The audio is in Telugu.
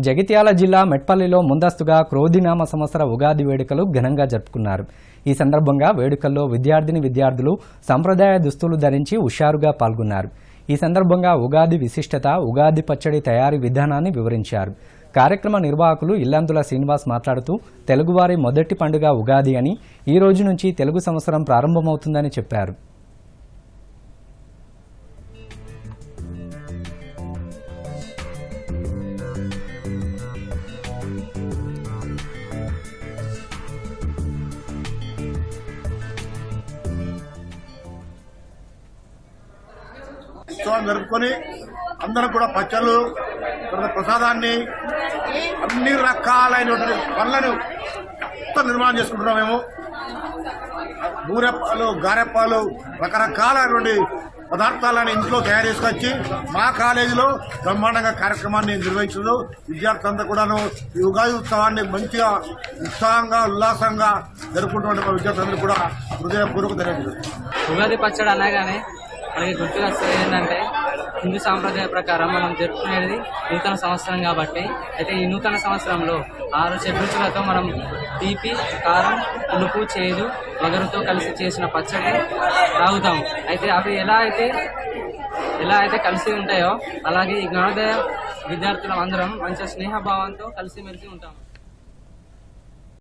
జగిత్యాల జిల్లా మెట్పల్లిలో ముందస్తుగా క్రోధినామ సంవత్సర ఉగాది వేడుకలు ఘనంగా జరుపుకున్నారు. ఈ సందర్భంగా వేడుకల్లో విద్యార్థిని విద్యార్థులు సంప్రదాయ దుస్తులు ధరించి హుషారుగా పాల్గొన్నారు. ఈ సందర్భంగా ఉగాది విశిష్టత ఉగాది పచ్చడి తయారీ విధానాన్ని వివరించారు. కార్యక్రమ నిర్వాహకులు ఇల్లందుల శ్రీనివాస్ మాట్లాడుతూ తెలుగువారి మొదటి పండుగ ఉగాది అని ఈ రోజు నుంచి తెలుగు సంవత్సరం ప్రారంభమవుతుందని చెప్పారు. ఉత్సవం జరుపుకొని అందరం కూడా పచ్చళ్ళు ప్రసాదాన్ని అన్ని రకాలైనటువంటి పనులను నిర్మాణం చేసుకుంటున్నాం మేము. బూరెప్పాలు గారెప్పాలు రకరకాలైనటువంటి పదార్థాలను ఇంట్లో తయారు చేసుకొచ్చి మా కాలేజీలో బ్రహ్మాండంగా కార్యక్రమాన్ని నిర్వహించడం విద్యార్థులంతా కూడాను ఈ ఉగాది ఉత్సవాన్ని మంచిగా ఉత్సాహంగా ఉల్లాసంగా జరుపుకుంటున్న విద్యార్థులందరూ కూడా హృదయపూర్వక ధన్యవాదాలు. ఉగాది పచ్చడి అనగానే మనకి గుర్తుగా వచ్చేది ఏంటంటే హిందూ సాంప్రదాయ ప్రకారం మనం జరుపుకునేది నూతన సంవత్సరం కాబట్టి అయితే ఈ నూతన సంవత్సరంలో ఆరు షడ్రుచులతో మనం తీపి కారం పులుపు చేదు వగరుతో కలిసి చేసిన పచ్చడి తాగుతాం అయితే అవి ఎలా అయితే ఎలా అయితే కలిసి ఉంటాయో అలాగే ఈ జ్ఞానోదయ విద్యార్థులం అందరం మంచి స్నేహభావంతో కలిసిమెలిసి ఉంటాం